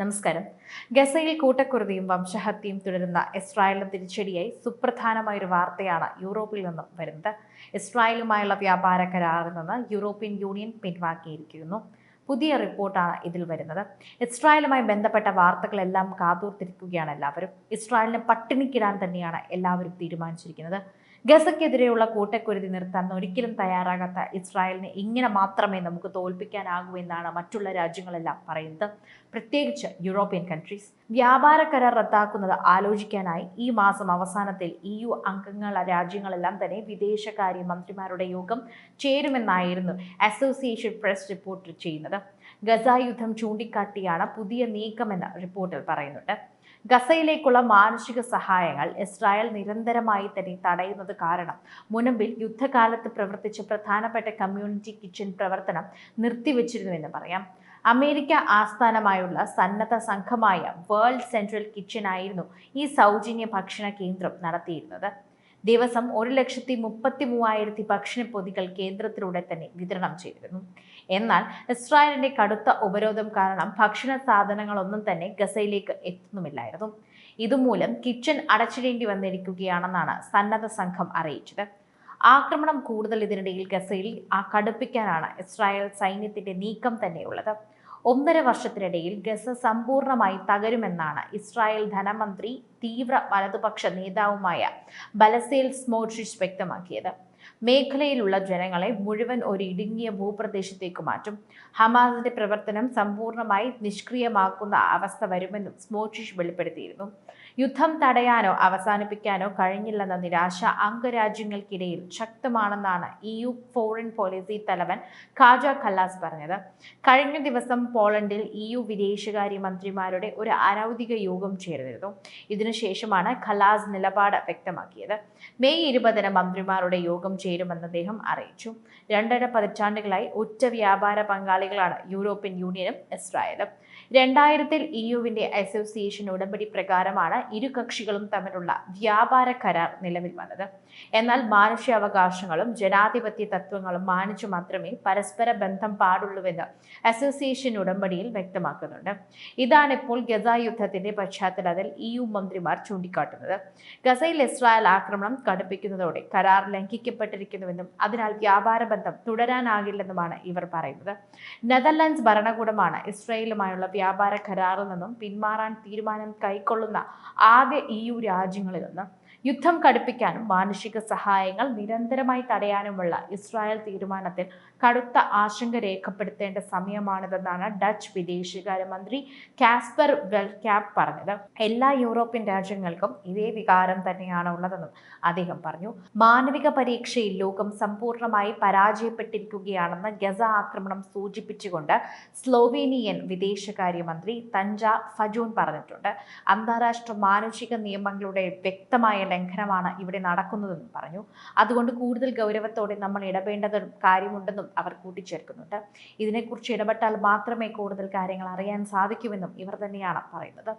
നമസ്കാരം. ഗസയിൽ കൂട്ടക്കുരുതിയും വംശഹത്യയും തുടരുന്ന ഇസ്രായേലിന് തിരിച്ചടിയായി സുപ്രധാനമായൊരു വാർത്തയാണ് യൂറോപ്പിൽ നിന്നും വരുന്നത്. ഇസ്രായേലുമായുള്ള വ്യാപാര കരാറിൽ നിന്ന് യൂറോപ്യൻ യൂണിയൻ പിൻവാങ്ങിയിരിക്കുന്നു. പുതിയ റിപ്പോർട്ടാണ് ഇതിൽ വരുന്നത്. ഇസ്രായേലുമായി ബന്ധപ്പെട്ട വാർത്തകളെല്ലാം കാതൂർത്തിരിക്കുകയാണ് എല്ലാവരും. ഇസ്രായേലിനെ പട്ടിണിക്കിടാൻ തന്നെയാണ് എല്ലാവരും തീരുമാനിച്ചിരിക്കുന്നത്. ഗസയ്ക്കെതിരെയുള്ള കൂട്ടക്കുരുതി നിർത്താൻ ഒരിക്കലും തയ്യാറാകാത്ത ഇസ്രായേലിനെ ഇങ്ങനെ മാത്രമേ നമുക്ക് തോൽപ്പിക്കാനാകൂ എന്നാണ് മറ്റുള്ള രാജ്യങ്ങളെല്ലാം പറയുന്നത്. പ്രത്യേകിച്ച് യൂറോപ്യൻ കൺട്രീസ് വ്യാപാര കരാർ റദ്ദാക്കുന്നത് ആലോചിക്കാനായി ഈ മാസം അവസാനത്തിൽ ഇ യു അംഗങ്ങൾ രാജ്യങ്ങളെല്ലാം തന്നെ വിദേശകാര്യ മന്ത്രിമാരുടെ യോഗം ചേരുമെന്നായിരുന്നു അസോസിയേഷൻ പ്രസ് റിപ്പോർട്ട് ചെയ്യുന്നത്. ഗസ യുദ്ധം ചൂണ്ടിക്കാട്ടിയാണ് പുതിയ നീക്കമെന്ന് റിപ്പോർട്ടിൽ പറയുന്നുണ്ട്. ഗസയിലേക്കുള്ള മാനുഷിക സഹായങ്ങൾ ഇസ്രായേൽ നിരന്തരമായി തന്നെ തടയുന്നത് കാരണം മുനമ്പിൽ യുദ്ധകാലത്ത് പ്രവർത്തിച്ച പ്രധാനപ്പെട്ട കമ്മ്യൂണിറ്റി കിച്ചൺ പ്രവർത്തനം നിർത്തിവെച്ചിരുന്നുവെന്ന് പറയാം. അമേരിക്ക ആസ്ഥാനമായുള്ള സന്നദ്ധ സംഘമായ വേൾഡ് സെൻട്രൽ കിച്ചൺ ആയിരുന്നു ഈ സൗജന്യ ഭക്ഷണ കേന്ദ്രം നടത്തിയിരുന്നത്. ദിവസം ഒരു ലക്ഷത്തി മുപ്പത്തി മൂവായിരത്തി ഭക്ഷണപ്പൊതികൾ കേന്ദ്രത്തിലൂടെ തന്നെ വിതരണം ചെയ്തിരുന്നു. എന്നാൽ ഇസ്രായേലിന്റെ കടുത്ത ഉപരോധം കാരണം ഭക്ഷണ സാധനങ്ങളൊന്നും തന്നെ ഗസയിലേക്ക് എത്തുന്നുമില്ലായിരുന്നു. ഇതുമൂലം കിച്ചൺ അടച്ചിടേണ്ടി വന്നിരിക്കുകയാണെന്നാണ് സന്നദ്ധ സംഘം അറിയിച്ചത്. ആക്രമണം കൂടുതൽ ഇതിനിടയിൽ ഗസയിൽ കടുപ്പിക്കാനാണ് ഇസ്രായേൽ സൈന്യത്തിന്റെ നീക്കം തന്നെയുള്ളത്. ഒന്നര വർഷത്തിനിടയിൽ ഗസ സമ്പൂർണമായി തകരുമെന്നാണ് ഇസ്രായേൽ ധനമന്ത്രി തീവ്ര വലതുപക്ഷ നേതാവുമായ ബലസേൽ സ്മോട്രിച്ച് വ്യക്തമാക്കിയത്. മേഖലയിലുള്ള ജനങ്ങളെ മുഴുവൻ ഒരു ഇടുങ്ങിയ ഭൂപ്രദേശത്തേക്ക് മാറ്റും. ഹമാസിന്റെ പ്രവർത്തനം സമ്പൂർണമായി നിഷ്ക്രിയമാക്കുന്ന അവസ്ഥ വരുമെന്നും സ്മോട്രിഷ് വെളിപ്പെടുത്തിയിരുന്നു. യുദ്ധം തടയാനോ അവസാനിപ്പിക്കാനോ കഴിഞ്ഞില്ലെന്ന നിരാശ അംഗരാജ്യങ്ങൾക്കിടയിൽ ശക്തമാണെന്നാണ് ഇ യു ഫോറിൻ പോളിസി തലവൻ ഖാജ ഖല്ലാസ് പറഞ്ഞത്. കഴിഞ്ഞ ദിവസം പോളണ്ടിൽ ഇ യു വിദേശകാര്യ മന്ത്രിമാരുടെ ഒരു അനൗദ്യോഗിക യോഗം ചേർന്നിരുന്നു. ഇതിനുശേഷമാണ് ഖലാസ് നിലപാട് വ്യക്തമാക്കിയത്. മെയ് ഇരുപതിന് മന്ത്രിമാരുടെ യോഗം ചേരുമെന്ന് അദ്ദേഹം അറിയിച്ചു. രണ്ടര പതിറ്റാണ്ടുകളായി ഒറ്റ വ്യാപാര പങ്കാളികളാണ് യൂറോപ്യൻ യൂണിയനും ഇസ്രായേലും. രണ്ടായിരത്തിൽ ഇ യുവിന്റെ അസോസിയേഷൻ ഉടമ്പടി പ്രകാരമാണ് ഇരു കക്ഷികളും തമ്മിലുള്ള വ്യാപാര കരാർ നിലവിൽ വന്നത്. എന്നാൽ മാനുഷ്യാവകാശങ്ങളും ജനാധിപത്യ തത്വങ്ങളും മാനിച്ചു മാത്രമേ പരസ്പര ബന്ധം പാടുള്ളൂവെന്ന് അസോസിയേഷൻ ഉടമ്പടിയിൽ വ്യക്തമാക്കുന്നുണ്ട്. ഇതാണ് ഇപ്പോൾ ഗസ യുദ്ധത്തിന്റെ പശ്ചാത്തലത്തിൽ ഇ യു മന്ത്രിമാർ ചൂണ്ടിക്കാട്ടുന്നത്. ഗസയിൽ ഇസ്രായേൽ ആക്രമണം കടുപ്പിക്കുന്നതോടെ കരാർ ലംഘിക്കപ്പെട്ടിരിക്കുന്നുവെന്നും അതിനാൽ വ്യാപാര ബന്ധം തുടരാനാകില്ലെന്നുമാണ് ഇവർ പറയുന്നത്. നെതർലാൻഡ്സ് ഭരണകൂടമാണ് ഇസ്രായേലുമായുള്ള വ്യാപാര കരാറിൽ നിന്നും പിന്മാറാൻ തീരുമാനം കൈക്കൊള്ളുന്ന ആദ്യ ഇ യു രാജ്യങ്ങളിലൊന്ന് യുദ്ധം കടുപ്പിക്കാനും മാനുഷിക സഹായങ്ങൾ നിരന്തരമായി തടയാനുമുള്ള ഇസ്രായേൽ തീരുമാനത്തിൽ കടുത്ത ആശങ്ക രേഖപ്പെടുത്തേണ്ട സമയമാണിതെന്നാണ് ഡച്ച് വിദേശകാര്യമന്ത്രി കാസ്പർ വെൽക്യാപ് പറഞ്ഞത്. എല്ലാ യൂറോപ്യൻ രാജ്യങ്ങൾക്കും ഇതേ വികാരം തന്നെയാണ് ഉള്ളതെന്നും അദ്ദേഹം പറഞ്ഞു. മാനവിക പരീക്ഷയിൽ ലോകം സമ്പൂർണമായി പരാജയപ്പെട്ടിരിക്കുകയാണെന്ന് ഗസ ആക്രമണം സൂചിപ്പിച്ചുകൊണ്ട് സ്ലോവേനിയൻ വിദേശകാര്യമന്ത്രി തഞ്ച ഫജൂൺ പറഞ്ഞിട്ടുണ്ട്. അന്താരാഷ്ട്ര മാനുഷിക നിയമങ്ങളുടെ വ്യക്തമായ ലംഘനമാണ് ഇവിടെ നടക്കുന്നതെന്നും പറഞ്ഞു. അതുകൊണ്ട് കൂടുതൽ ഗൗരവത്തോടെ നമ്മൾ ഇടപെടേണ്ടത് കാര്യമുണ്ടെന്നും അവർ കൂട്ടിച്ചേർക്കുന്നുണ്ട്. ഇതിനെക്കുറിച്ച് ഇടപെട്ടാൽ മാത്രമേ കൂടുതൽ കാര്യങ്ങൾ അറിയാൻ സാധിക്കുമെന്നും ഇവർ തന്നെയാണ് പറയുന്നത്.